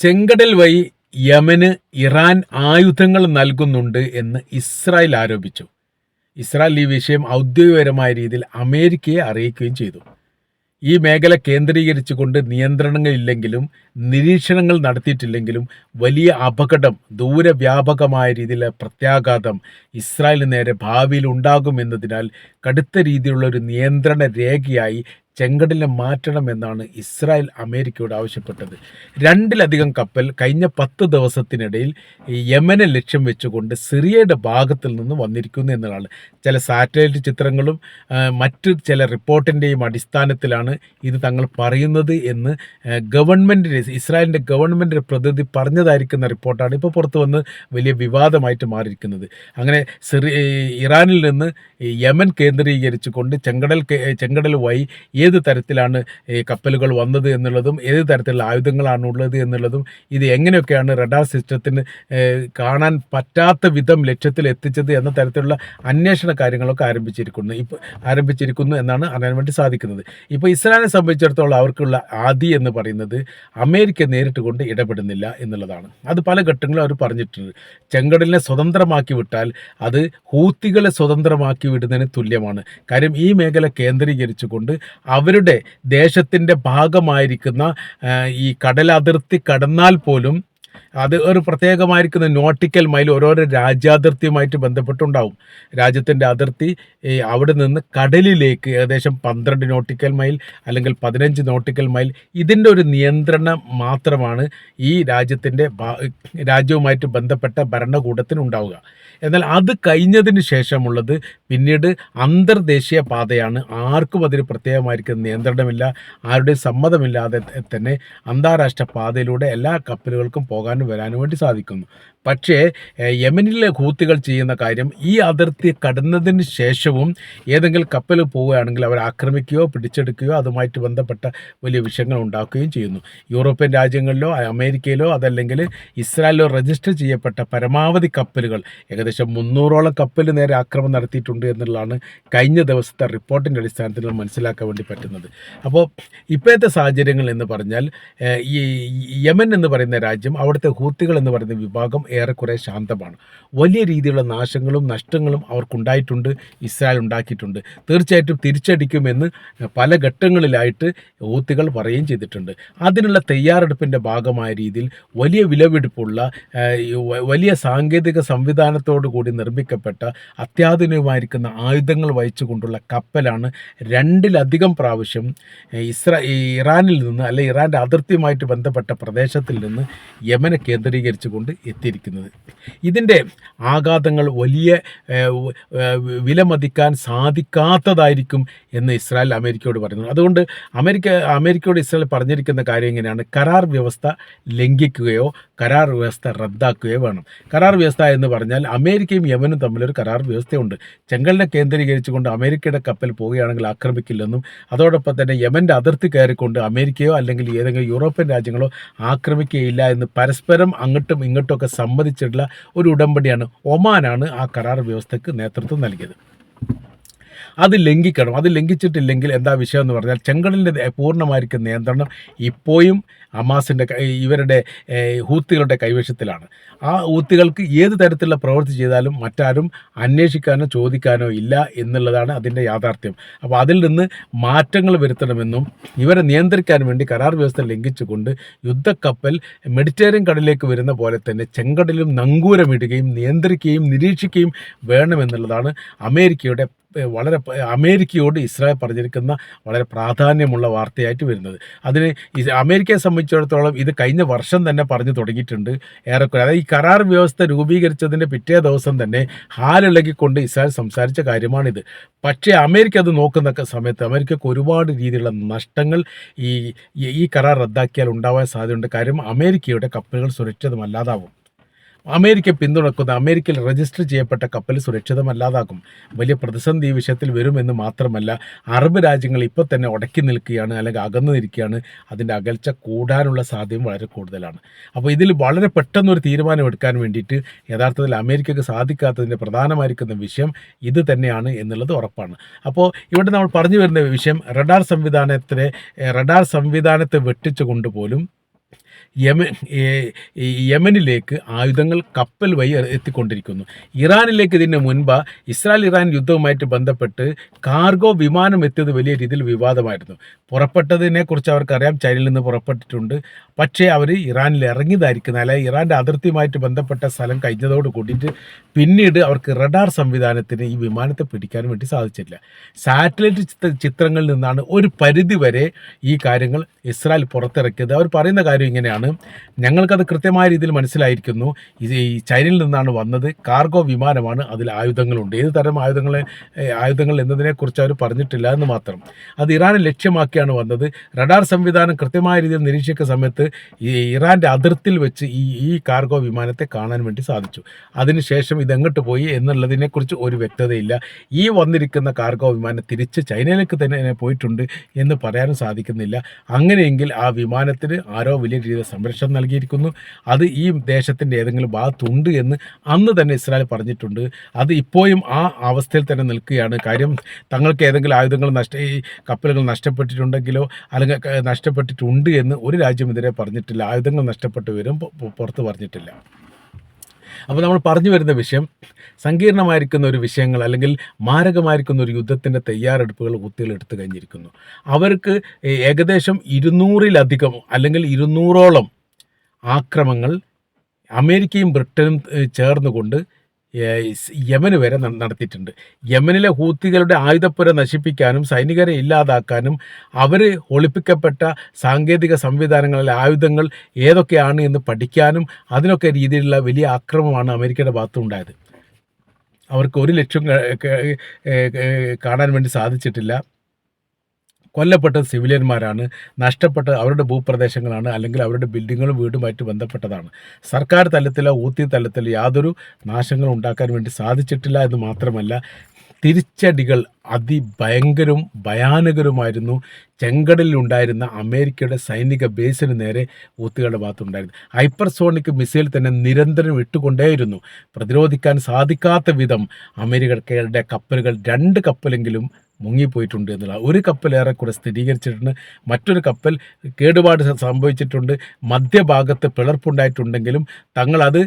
ചെങ്കടൽ വഴി യമന് ഇറാൻ ആയുധങ്ങൾ നൽകുന്നുണ്ട് എന്ന് ഇസ്രായേൽ ആരോപിച്ചു. ഇസ്രായേൽ ഈ വിഷയം ഔദ്യോഗികപരമായ രീതിയിൽ അമേരിക്കയെ അറിയിക്കുകയും ചെയ്തു. ഈ മേഖല കേന്ദ്രീകരിച്ചുകൊണ്ട് നിയന്ത്രണങ്ങളില്ലെങ്കിലും നിരീക്ഷണങ്ങൾ നടത്തിയിട്ടില്ലെങ്കിലും വലിയ അപകടം ദൂരവ്യാപകമായ രീതിയിലെ പ്രത്യാഘാതം ഇസ്രായേലിന് നേരെ ഭാവിയിൽ ഉണ്ടാകുമെന്നതിനാൽ കടുത്ത രീതിയിലുള്ള ഒരു നിയന്ത്രണ രേഖയായി ചെങ്കടലിനെ മാറ്റണമെന്നാണ് ഇസ്രായേൽ അമേരിക്കയോട് ആവശ്യപ്പെട്ടത്. രണ്ടിലധികം കപ്പൽ കഴിഞ്ഞ പത്ത് ദിവസത്തിനിടയിൽ യമനെ ലക്ഷ്യം വെച്ചുകൊണ്ട് സിറിയയുടെ ഭാഗത്തിൽ നിന്ന് വന്നിരിക്കുന്നു എന്നതാണ്. ചില സാറ്റലൈറ്റ് ചിത്രങ്ങളും മറ്റ് ചില റിപ്പോർട്ടിന്റെയും അടിസ്ഥാനത്തിലാണ് ഇത് തങ്ങൾ പറയുന്നത് എന്ന് ഗവൺമെന്റ് ഇസ്രായേലിന്റെ ഗവൺമെന്റ് പ്രതിനിധി പറഞ്ഞതായിരിക്കുന്ന റിപ്പോർട്ടാണ് ഇപ്പോൾ പുറത്തു വന്ന് വലിയ വിവാദമായിട്ട് മാറിയിരിക്കുന്നത്. അങ്ങനെ സിറി ഇറാനിൽ നിന്ന് യമൻ കേന്ദ്രീകരിച്ചുകൊണ്ട് ചെങ്കടൽ ചെങ്കടൽ വഴി ഏത് തരത്തിലാണ് ഈ കപ്പലുകൾ വന്നത് എന്നുള്ളതും ഏത് തരത്തിലുള്ള ആയുധങ്ങളാണ് ഉള്ളത് എന്നുള്ളതും ഇത് എങ്ങനെയൊക്കെയാണ് റഡാർ സിസ്റ്റത്തിന് കാണാൻ പറ്റാത്ത വിധം ലക്ഷ്യത്തിൽ എത്തിച്ചത് എന്ന തരത്തിലുള്ള അന്വേഷണ കാര്യങ്ങളൊക്കെ ആരംഭിച്ചിരിക്കുന്നു. ഇപ്പോൾ ആരംഭിച്ചിരിക്കുന്നു എന്നാണ് അറിയാൻ വേണ്ടി സാധിക്കുന്നത്. ഇപ്പോൾ ഇസ്രായേലിനെ സംബന്ധിച്ചിടത്തോളം അവർക്കുള്ള ആദി എന്ന് പറയുന്നത് അമേരിക്ക നേരിട്ട് കൊണ്ട് ഇടപെടുന്നില്ല എന്നുള്ളതാണ്. അത് പല ഘട്ടങ്ങളും അവർ പറഞ്ഞിട്ടുണ്ട്. ചെങ്കടലിനെ സ്വതന്ത്രമാക്കി വിട്ടാൽ അത് ഹൂത്തികളെ സ്വതന്ത്രമാക്കി വിടുന്നതിന് തുല്യമാണ്. കാര്യം ഈ മേഖല കേന്ദ്രീകരിച്ചുകൊണ്ട് അവരുടെ ദേശത്തിന്റെ ഭാഗമായിരിക്കുന്ന ഈ കടലതിർത്തി കടന്നാൽ പോലും അത് ഒരു പ്രത്യേകമായിരിക്കുന്ന നോട്ടിക്കൽ മൈൽ ഓരോരോ രാജ്യാതിർത്തിയുമായിട്ട് ബന്ധപ്പെട്ടുണ്ടാവും. രാജ്യത്തിന്റെ അതിർത്തി അവിടെ നിന്ന് കടലിലേക്ക് ഏകദേശം പന്ത്രണ്ട് നോട്ടിക്കൽ മൈൽ അല്ലെങ്കിൽ പതിനഞ്ച് നോട്ടിക്കൽ മൈൽ ഇതിന്റെ ഒരു നിയന്ത്രണം മാത്രമാണ് ഈ രാജ്യത്തിന്റെ രാജ്യവുമായിട്ട് ബന്ധപ്പെട്ട ഭരണകൂടത്തിന് ഉണ്ടാവുക എന്നാൽ അത് കഴിഞ്ഞതിന് ശേഷമുള്ളത് പിന്നീട് അന്തർദേശീയ പാതയാണ്. ആർക്കും അതിന് പ്രത്യേകമായിരിക്കുന്ന നിയന്ത്രണമില്ല. ആരുടെയും സമ്മതമില്ലാതെ തന്നെ അന്താരാഷ്ട്ര പാതയിലൂടെ എല്ലാ കപ്പലുകൾക്കും പോകാനും വരാനും വേണ്ടി സാധിക്കുന്നു. പക്ഷേ യമനിലെ ഹൂത്തികൾ ചെയ്യുന്ന കാര്യം ഈ അതിർത്തി കടന്നതിന് ശേഷവും ഏതെങ്കിലും കപ്പൽ പോവുകയാണെങ്കിൽ അവർ ആക്രമിക്കുകയോ പിടിച്ചെടുക്കുകയോ അതുമായിട്ട് ബന്ധപ്പെട്ട വലിയ വിഷയങ്ങൾ ഉണ്ടാക്കുകയും ചെയ്യുന്നു. യൂറോപ്യൻ രാജ്യങ്ങളിലോ അമേരിക്കയിലോ അതല്ലെങ്കിൽ ഇസ്രായേലിലോ രജിസ്റ്റർ ചെയ്യപ്പെട്ട പരമാവധി കപ്പലുകൾ ഏകദേശം മുന്നൂറോളം കപ്പൽ നേരെ ആക്രമണം നടത്തിയിട്ടുണ്ട് എന്നുള്ളതാണ് കഴിഞ്ഞ ദിവസത്തെ റിപ്പോർട്ടിന്റെ അടിസ്ഥാനത്തിൽ മനസ്സിലാക്കാൻ വേണ്ടി പറ്റുന്നത്. അപ്പോൾ ഇപ്പോഴത്തെ സാഹചര്യങ്ങൾ എന്ന് പറഞ്ഞാൽ ഈ യമൻ എന്ന് പറയുന്ന രാജ്യം അവിടുത്തെ ഹൂത്തികൾ എന്ന് പറയുന്ന വിഭാഗം ഏറെക്കുറെ ശാന്തമാണ്. വലിയ രീതിയിലുള്ള നാശങ്ങളും നഷ്ടങ്ങളും അവർക്കുണ്ടായിട്ടുണ്ട് ഇസ്രായേൽ ഉണ്ടാക്കിയിട്ടുണ്ട്. തീർച്ചയായിട്ടും തിരിച്ചടിക്കുമെന്ന് പല ഘട്ടങ്ങളിലായിട്ട് ഹൂത്തികൾ പറയുകയും ചെയ്തിട്ടുണ്ട്. അതിനുള്ള തയ്യാറെടുപ്പിന്റെ ഭാഗമായ രീതിയിൽ വലിയ വിലപിടിപ്പുള്ള ഏഹ്, ഈ വ- വലിയ സാങ്കേതിക സംവിധാനത്തോടു കൂടി നിർമ്മിക്കപ്പെട്ട അത്യാധുനികമായിരിക്കുന്ന ആയുധങ്ങൾ വഹിച്ചുകൊണ്ടുള്ള കപ്പലാണ് രണ്ടിലധികം പ്രാവശ്യം ഇസ്രാ ഇറാനിൽ നിന്ന് അല്ലെ ഇറാന്റെ അതിർത്തിയുമായിട്ട് ബന്ധപ്പെട്ട പ്രദേശത്തിൽ നിന്ന് യമനെ കേന്ദ്രീകരിച്ചുകൊണ്ട് എത്തിയിരിക്കുന്നത്. ഇതിന്റെ ആഘാതങ്ങൾ വലിയ വിലമതിക്കാൻ സാധിക്കാത്തതായിരിക്കും എന്ന് ഇസ്രായേൽ അമേരിക്കയോട് പറയുന്നത് അതുകൊണ്ട് അമേരിക്ക അമേരിക്കയോട് ഇസ്രായേൽ പറഞ്ഞിരിക്കുന്ന കാര്യം എങ്ങനെയാണ്? കരാർ വ്യവസ്ഥ ലംഘിക്കുകയോ കരാർ വ്യവസ്ഥ റദ്ദാക്കുകയോ വേണം. കരാർ വ്യവസ്ഥ എന്ന് പറഞ്ഞാൽ അമേരിക്കയും യമനും തമ്മിലൊരു കരാർ വ്യവസ്ഥയുണ്ട്. ചെങ്കലിനെ കേന്ദ്രീകരിച്ചുകൊണ്ട് അമേരിക്കയുടെ കപ്പൽ പോവുകയാണെങ്കിൽ ആക്രമിക്കില്ലെന്നും അതോടൊപ്പം തന്നെ യമന്റെ അതിർത്തി കയറിക്കൊണ്ട് അമേരിക്കയോ അല്ലെങ്കിൽ ഏതെങ്കിലും യൂറോപ്യൻ രാജ്യങ്ങളോ ആക്രമിക്കുകയില്ല എന്ന് പരസ്പരം അങ്ങോട്ടും ഇങ്ങോട്ടും ഒക്കെ സമ്മതിച്ചിട്ടുള്ള ഒരു ഉടമ്പടിയാണ് ഒമാനാണ് ആ കരാർ വ്യവസ്ഥയ്ക്ക് നേതൃത്വം നൽകിയത്. അത് ലംഘിക്കണം. അത് ലംഘിച്ചിട്ടില്ലെങ്കിൽ എന്താ വിഷയം എന്ന് പറഞ്ഞാൽ ചെങ്കടലിന്റെ പൂർണമായിരിക്കും നിയന്ത്രണം ഇപ്പോഴും അമാസിന്റെ ഇവരുടെ ഹൂത്തികളുടെ കൈവശത്തിലാണ്. ആ ഹൂത്തികൾക്ക് ഏത് തരത്തിലുള്ള പ്രവൃത്തി ചെയ്താലും മറ്റാരും അന്വേഷിക്കാനോ ചോദിക്കാനോ ഇല്ല എന്നുള്ളതാണ് അതിന്റെ യാഥാർത്ഥ്യം. അപ്പോൾ അതിൽ നിന്ന് മാറ്റങ്ങൾ വരുത്തണമെന്നും ഇവരെ നിയന്ത്രിക്കാൻ വേണ്ടി കരാർ വ്യവസ്ഥ ലംഘിച്ചുകൊണ്ട് യുദ്ധക്കപ്പൽ മെഡിറ്ററേനിയൻ കടലിലേക്ക് വരുന്ന പോലെ തന്നെ ചെങ്കടലും നങ്കൂരമിടുകയും നിയന്ത്രിക്കുകയും നിരീക്ഷിക്കുകയും വേണമെന്നുള്ളതാണ് അമേരിക്കയുടെ വളരെ അമേരിക്കയോട് ഇസ്രായേൽ പറഞ്ഞിരിക്കുന്ന വളരെ പ്രാധാന്യമുള്ള വാർത്തയായിട്ട് വരുന്നത്. അതിന് അമേരിക്കയെ സംബന്ധിച്ചിടത്തോളം ഇത് കഴിഞ്ഞ വർഷം തന്നെ പറഞ്ഞു തുടങ്ങിയിട്ടുണ്ട്. ഏറെക്കുറെ അതായത് ഈ കരാർ വ്യവസ്ഥ രൂപീകരിച്ചതിന്റെ പിറ്റേ ദിവസം തന്നെ ഹാലിളകിക്കൊണ്ട് ഇസ്രായേൽ സംസാരിച്ച കാര്യമാണിത്. പക്ഷേ അമേരിക്ക അത് നോക്കുന്ന സമയത്ത് അമേരിക്കക്ക് ഒരുപാട് രീതിയിലുള്ള നഷ്ടങ്ങൾ ഈ- ഈ കരാർ റദ്ദാക്കിയാൽ ഉണ്ടാവാൻ സാധ്യതയുണ്ട്. കാര്യം അമേരിക്കയുടെ കപ്പലുകൾ സുരക്ഷിതമല്ലാതാവും. അമേരിക്ക പിന്തുണക്കുന്ന അമേരിക്കയിൽ രജിസ്റ്റർ ചെയ്യപ്പെട്ട കപ്പൽ സുരക്ഷിതമല്ലാതാകും. വലിയ പ്രതിസന്ധി ഈ വിഷയത്തിൽ വരുമെന്ന് മാത്രമല്ല അറബ് രാജ്യങ്ങൾ ഇപ്പോൾ തന്നെ ഉടക്കി നിൽക്കുകയാണ് അല്ലെങ്കിൽ അകന്നു നിൽക്കുകയാണ്. അതിന്റെ അകൽച്ച കൂടാനുള്ള സാധ്യത വളരെ കൂടുതലാണ്. അപ്പോൾ ഇതിൽ വളരെ പെട്ടെന്നൊരു തീരുമാനം എടുക്കാൻ വേണ്ടിയിട്ട് യഥാർത്ഥത്തിൽ അമേരിക്കയ്ക്ക് സാധിക്കാത്തതിന്റെ പ്രധാനമായിരിക്കുന്ന വിഷയം ഇത് തന്നെയാണ് എന്നുള്ളത് ഉറപ്പാണ്. അപ്പോൾ ഇവിടെ നമ്മൾ പറഞ്ഞു വരുന്ന വിഷയം റഡാർ സംവിധാനത്തിലെ റഡാർ സംവിധാനത്തെ വെട്ടിച്ചുകൊണ്ട് പോലും യമൻ യമനിലേക്ക് ആയുധങ്ങൾ കപ്പൽ വഴി എത്തിക്കൊണ്ടിരിക്കുന്നു. ഇറാനിലേക്ക് ഇതിന് മുൻപ് ഇസ്രായേൽ ഇറാൻ യുദ്ധവുമായിട്ട് ബന്ധപ്പെട്ട് കാർഗോ വിമാനം എത്തിയത് വലിയ രീതിയിൽ വിവാദമായിരുന്നു. പുറപ്പെട്ടതിനെ കുറിച്ച് അവർക്കറിയാം. ചൈനയിൽ നിന്ന് പുറപ്പെട്ടിട്ടുണ്ട്. പക്ഷേ അവർ ഇറാനിൽ ഇറങ്ങിയതായിരിക്കുന്ന അല്ലെ ഇറാന്റെ അതിർത്തിയുമായിട്ട് ബന്ധപ്പെട്ട സ്ഥലം കഴിഞ്ഞതോട് കൂടിയിട്ട് പിന്നീട് അവർക്ക് റഡാർ സംവിധാനത്തിന് ഈ വിമാനത്തെ പിടിക്കാൻ വേണ്ടി സാധിച്ചില്ല. സാറ്റലൈറ്റ് ചിത്രങ്ങളിൽ നിന്നാണ് ഒരു പരിധി വരെ ഈ കാര്യങ്ങൾ ഇസ്രായേൽ പുറത്തിറക്കിയത്. അവർ പറയുന്ന കാര്യം ഇങ്ങനെയാണ് ഞങ്ങൾക്കത് കൃത്യമായ രീതിയിൽ മനസ്സിലായിരിക്കുന്നു. ഇത് ഈ ചൈനയിൽ നിന്നാണ് വന്നത്. കാർഗോ വിമാനമാണ് അതിൽ ആയുധങ്ങളുണ്ട്. ഏത് തരം ആയുധങ്ങളെ ആയുധങ്ങൾ എന്നതിനെക്കുറിച്ച് അവർ പറഞ്ഞിട്ടില്ല എന്ന് മാത്രം. അത് ഇറാനെ ലക്ഷ്യമാക്കിയാണ് വന്നത്. റഡാർ സംവിധാനം കൃത്യമായ രീതിയിൽ നിരീക്ഷിക്കുന്ന സമയത്ത് ഈ ഇറാന്റെ അതിർത്തിയിൽ വെച്ച് ഈ ഈ കാർഗോ വിമാനത്തെ കാണാൻ വേണ്ടി സാധിച്ചു. അതിനുശേഷം ഇതെങ്ങോട്ട് പോയി എന്നുള്ളതിനെക്കുറിച്ച് ഒരു വ്യക്തതയില്ല. ഈ വന്നിരിക്കുന്ന കാർഗോ വിമാനം തിരിച്ച് ചൈനയിലേക്ക് തന്നെ പോയിട്ടുണ്ട് എന്ന് പറയാനും സാധിക്കുന്നില്ല. അങ്ങനെയെങ്കിൽ ആ വിമാനത്തിന് ആരോ വലിയ രീതിയിൽ സംരക്ഷണം നൽകിയിരിക്കുന്നു. അത് ഈ ദേശത്തിന്റെ ഏതെങ്കിലും ഭാഗത്തുണ്ട് എന്ന് അന്ന് തന്നെ ഇസ്രായേൽ പറഞ്ഞിട്ടുണ്ട്. അത് ഇപ്പോഴും ആ അവസ്ഥയിൽ തന്നെ നിൽക്കുകയാണ്. കാര്യം തങ്ങൾക്ക് ഏതെങ്കിലും ആയുധങ്ങൾ നഷ്ട ഈ കപ്പലുകൾ നഷ്ടപ്പെട്ടിട്ടുണ്ടെങ്കിലോ അല്ലെങ്കിൽ നഷ്ടപ്പെട്ടിട്ടുണ്ട് എന്ന് ഒരു രാജ്യം ഇതുവരെ പറഞ്ഞിട്ടില്ല. ആയുധങ്ങൾ നഷ്ടപ്പെട്ടു വരും പുറത്ത് പറഞ്ഞിട്ടില്ല. അപ്പോൾ നമ്മൾ പറഞ്ഞു വരുന്ന വിഷയം സങ്കീർണമായിരിക്കുന്ന ഒരു വിഷയങ്ങൾ അല്ലെങ്കിൽ മാരകമായിരിക്കുന്ന ഒരു യുദ്ധത്തിന്റെ തയ്യാറെടുപ്പുകൾ കുത്തികൾ എടുത്തു കഴിഞ്ഞിരിക്കുന്നു. അവർക്ക് ഏകദേശം ഇരുന്നൂറിലധികം അല്ലെങ്കിൽ ഇരുന്നൂറോളം ആക്രമങ്ങൾ അമേരിക്കയും ബ്രിട്ടനും ചേർന്നുകൊണ്ട് യമന് വരെ നടത്തിയിട്ടുണ്ട്. യമനിലെ ഹൂത്തികളുടെ ആയുധപ്പുര നശിപ്പിക്കാനും സൈനികരെ ഇല്ലാതാക്കാനും അവർ ഒളിപ്പിക്കപ്പെട്ട സാങ്കേതിക സംവിധാനങ്ങളിലെ ആയുധങ്ങൾ ഏതൊക്കെയാണ് എന്ന് പഠിക്കാനും അതിനൊക്കെ രീതിയിലുള്ള വലിയ ആക്രമമാണ് അമേരിക്കയുടെ ഭാഗത്തുണ്ടായത്. അവർക്ക് ഒരു ലക്ഷ്യം കാണാൻ വേണ്ടി സാധിച്ചിട്ടില്ല. കൊല്ലപ്പെട്ടത് സിവിലിയന്മാരാണ് നഷ്ടപ്പെട്ട അവരുടെ ഭൂപ്രദേശങ്ങളാണ് അല്ലെങ്കിൽ അവരുടെ ബിൽഡിങ്ങുകളും വീടുമായിട്ട് ബന്ധപ്പെട്ടതാണ്. സർക്കാർ തലത്തിലോ ഊത്തി തലത്തിലോ യാതൊരു നാശങ്ങളും ഉണ്ടാക്കാൻ വേണ്ടി സാധിച്ചിട്ടില്ല എന്ന് മാത്രമല്ല തിരിച്ചടികൾ അതിഭയങ്കരവും ഭയാനകരവുമായിരുന്നു ചെങ്കടലിലുണ്ടായിരുന്ന അമേരിക്കയുടെ സൈനിക ബേസിന് നേരെ ഊത്തുകളുടെ ഭാഗത്തുണ്ടായിരുന്നു. ഹൈപ്പർസോണിക് മിസൈൽ തന്നെ നിരന്തരം ഇട്ടുകൊണ്ടേയിരുന്നു. പ്രതിരോധിക്കാൻ സാധിക്കാത്ത വിധം അമേരിക്കയുടെ കപ്പലുകൾ രണ്ട് കപ്പലെങ്കിലും മുങ്ങിപ്പോയിട്ടുണ്ട് എന്നുള്ള ഒരു കപ്പൽ ഏറെക്കുറെ സ്ഥിരീകരിച്ചിട്ടുണ്ട്. മറ്റൊരു കപ്പൽ കേടുപാട് സംഭവിച്ചിട്ടുണ്ട്. മധ്യഭാഗത്ത് പിളർപ്പുണ്ടായിട്ടുണ്ടെങ്കിലും തങ്ങളത്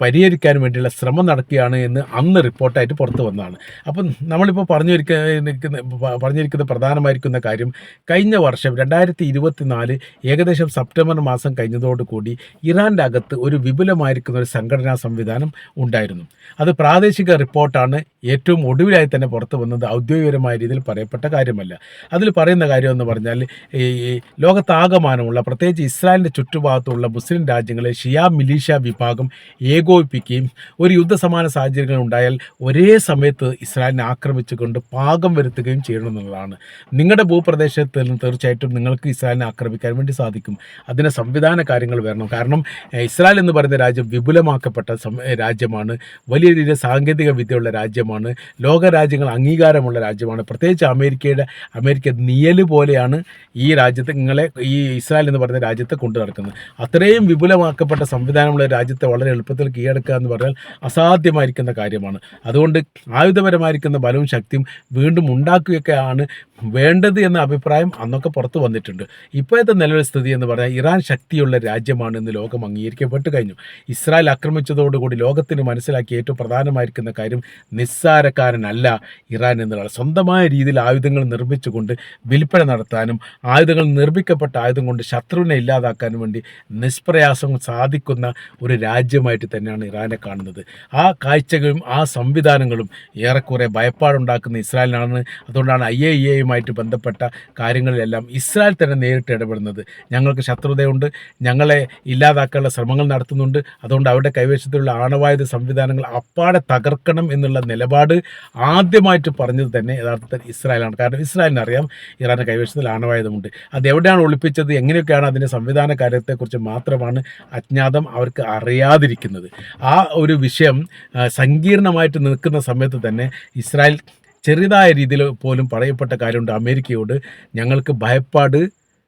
പരിഹരിക്കാൻ വേണ്ടിയുള്ള ശ്രമം നടക്കുകയാണ് എന്ന് അന്ന് റിപ്പോർട്ടായിട്ട് പുറത്തു വന്നതാണ്. അപ്പം നമ്മളിപ്പോൾ പറഞ്ഞിരിക്കുന്ന പറഞ്ഞിരിക്കുന്ന പ്രധാനമായിരിക്കുന്ന കാര്യം കഴിഞ്ഞ വർഷം രണ്ടായിരത്തി ഇരുപത്തിനാല് ഏകദേശം സെപ്റ്റംബർ മാസം കഴിഞ്ഞതോടുകൂടി ഇറാന്റെ അകത്ത് ഒരു വിപുലമായിരിക്കുന്ന ഒരു സംഘടനാ സംവിധാനം ഉണ്ടായിരുന്നു. അത് പ്രാദേശിക റിപ്പോർട്ടാണ് ഏറ്റവും ഒടുവിലായി തന്നെ പുറത്തു വന്നത് ഔദ്യോഗികപരമായ രീതിയിൽ പറയപ്പെട്ട കാര്യമല്ല. അതിൽ പറയുന്ന കാര്യം എന്ന് പറഞ്ഞാൽ ഈ ലോകത്താകമാനമുള്ള പ്രത്യേകിച്ച് ഇസ്രായേലിന്റെ ചുറ്റുഭാഗത്തുള്ള മുസ്ലിം രാജ്യങ്ങളെ ഷിയാ മിലീഷ്യ വിഭാഗം ഏകോപിപ്പിക്കുകയും ഒരു യുദ്ധസമാന സാഹചര്യങ്ങൾ ഉണ്ടായാൽ ഒരേ സമയത്ത് ഇസ്രായേലിനെ ആക്രമിച്ചുകൊണ്ട് പാകം വരുത്തുകയും ചെയ്യണമെന്നുള്ളതാണ് നിങ്ങളുടെ ഭൂപ്രദേശത്ത് തീർച്ചയായിട്ടും നിങ്ങൾക്ക് ഇസ്രായേലിനെ ആക്രമിക്കാൻ വേണ്ടി സാധിക്കും. അതിന് സംവിധാന കാര്യങ്ങൾ വരണം. കാരണം ഇസ്രായേൽ എന്ന് പറയുന്ന രാജ്യം വിപുലമാക്കപ്പെട്ട രാജ്യമാണ്. വലിയ രീതിയിൽ സാങ്കേതിക വിദ്യയുള്ള രാജ്യമാണ്. ലോക രാജ്യങ്ങൾ അംഗീകാരമുള്ള രാജ്യമാണ്. പ്രത്യേകിച്ച് അമേരിക്കയുടെ അമേരിക്ക നിയൽ പോലെയാണ് ഈ രാജ്യത്തെ നിങ്ങളെ ഈ ഇസ്രായേൽ എന്ന് പറയുന്ന രാജ്യത്തെ കൊണ്ടു നടക്കുന്നത്. അത്രയും വിപുലമാക്കപ്പെട്ട സംവിധാനമുള്ള രാജ്യത്തെ വളരെ എളുപ്പത്തിൽ കീഴടക്കുക എന്ന് പറഞ്ഞാൽ അസാധ്യമായിരിക്കുന്ന കാര്യമാണ്. അതുകൊണ്ട് ആയുധപരമായിരിക്കുന്ന ബലവും ശക്തിയും വീണ്ടും ഉണ്ടാക്കുകയൊക്കെയാണ് വേണ്ടത് എന്ന അഭിപ്രായം അന്നൊക്കെ പുറത്തു വന്നിട്ടുണ്ട്. ഇപ്പോഴത്തെ നിലവിലെ സ്ഥിതി എന്ന് പറഞ്ഞാൽ ഇറാൻ ശക്തിയുള്ള രാജ്യമാണ് ഇന്ന് ലോകം അംഗീകരിക്കപ്പെട്ട് കഴിഞ്ഞു. ഇസ്രായേൽ ആക്രമിച്ചതോടുകൂടി ലോകത്തിന് മനസ്സിലാക്കി ഏറ്റവും പ്രധാനമായിരിക്കുന്ന കാര്യം നിസ്സാരക്കാരനല്ല ഇറാൻ എന്നുള്ള സ്വന്തമായ രീതിയിൽ ആയുധങ്ങൾ നിർമ്മിച്ചുകൊണ്ട് വിൽപ്പന നടത്താനും ആയുധങ്ങൾ നിർമ്മിക്കപ്പെട്ട ആയുധം കൊണ്ട് ശത്രുവിനെ ഇല്ലാതാക്കാനും വേണ്ടി നിഷ്പ്രയാസം സാധിക്കുന്ന ഒരു രാജ്യമായിട്ട് തന്നെയാണ് ഇറാനെ കാണുന്നത്. ആ കാഴ്ചകളും ആ സംവിധാനങ്ങളും ഏറെക്കുറെ ഭയപ്പാടുണ്ടാക്കുന്ന ഇസ്രായേലിനാണ്. അതുകൊണ്ടാണ് ഐ എ ഇ എയുമായിട്ട് ബന്ധപ്പെട്ട കാര്യങ്ങളിലെല്ലാം ഇസ്രായേൽ തന്നെ നേരിട്ട് ഇടപെടുന്നത്. ഞങ്ങൾക്ക് ശത്രുതയുണ്ട് ഞങ്ങളെ ഇല്ലാതാക്കാനുള്ള ശ്രമങ്ങൾ നടത്തുന്നുണ്ട്. അതുകൊണ്ട് അവരുടെ കൈവശത്തിലുള്ള ആണവായുധ സംവിധാനങ്ങൾ അപ്പാടെ തകർക്കണം എന്നുള്ള നിലപാട് ആദ്യമായിട്ട് പറഞ്ഞത് തന്നെ യഥാർത്ഥത്തിൽ ഇസ്രായേലാണ്. കാരണം ഇസ്രായേലിന് അറിയാം ഇറാന്റെ കൈവശത്തിൽ ആണവായുധമുണ്ട്. അത് എവിടെയാണ് ഒളിപ്പിച്ചത്? എങ്ങനെയൊക്കെയാണ് അതിന്റെ സംവിധാന കാര്യത്തെക്കുറിച്ച് മാത്രമാണ് അജ്ഞാതം അവർക്ക് അറിയാതിരിക്കുന്നത്. ആ ഒരു വിഷയം സങ്കീർണമായിട്ട് നിൽക്കുന്ന സമയത്ത് തന്നെ ഇസ്രായേൽ ചെറുതായ രീതിയിൽ പോലും പറയപ്പെട്ട കാര്യമുണ്ട്. അമേരിക്കയോട് ഞങ്ങൾക്ക് ഭയപ്പാട്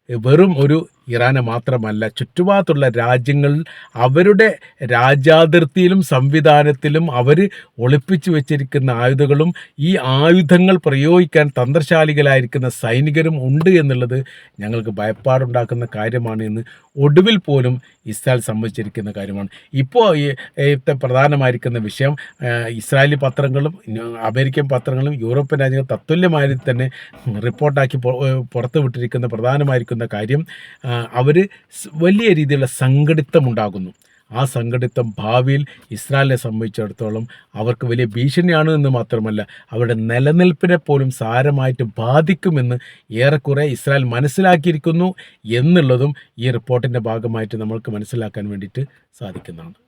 വെറും ഒരു ഇറാനെ മാത്രമല്ല ചുറ്റുപാടുള്ള രാജ്യങ്ങൾ അവരുടെ രാജ്യാതിർത്തിയിലും സംവിധാനത്തിലും അവർ ഒളിപ്പിച്ചു വെച്ചിരിക്കുന്ന ആയുധങ്ങളും ഈ ആയുധങ്ങൾ പ്രയോഗിക്കാൻ തന്ത്രശാലികളായിരിക്കുന്ന സൈനികരും ഉണ്ട് എന്നുള്ളത് ഞങ്ങൾക്ക് ഭയപ്പാടുണ്ടാക്കുന്ന കാര്യമാണ് എന്ന് ഒടുവിൽ പോലും ഇസ്രായേൽ സമ്മതിച്ചിരിക്കുന്ന കാര്യമാണ്. ഇപ്പോൾ ഇത്തെ പ്രധാനമായിരിക്കുന്ന വിഷയം ഇസ്രായേലി പത്രങ്ങളും അമേരിക്കൻ പത്രങ്ങളും യൂറോപ്യൻ രാജ്യങ്ങൾ തത്തുല്യമായി തന്നെ റിപ്പോർട്ടാക്കി പുറത്തുവിട്ടിരിക്കുന്ന പ്രധാനമായിരിക്കുന്ന കാര്യം അവർ വലിയ രീതിയിലുള്ള സംഘടിത്തം ഉണ്ടാകുന്നു ആ സംഘടിത്തം ഭാവിയിൽ ഇസ്രായേലിനെ സംബന്ധിച്ചിടത്തോളം അവർക്ക് വലിയ ഭീഷണിയാണ് എന്ന് മാത്രമല്ല അവരുടെ നിലനിൽപ്പിനെ പോലും സാരമായിട്ട് ബാധിക്കുമെന്ന് ഏറെക്കുറെ ഇസ്രായേൽ മനസ്സിലാക്കിയിരിക്കുന്നു എന്നുള്ളതും ഈ റിപ്പോർട്ടിന്റെ ഭാഗമായിട്ട് നമ്മൾക്ക് മനസ്സിലാക്കാൻ വേണ്ടിയിട്ട് സാധിക്കുന്നതാണ്.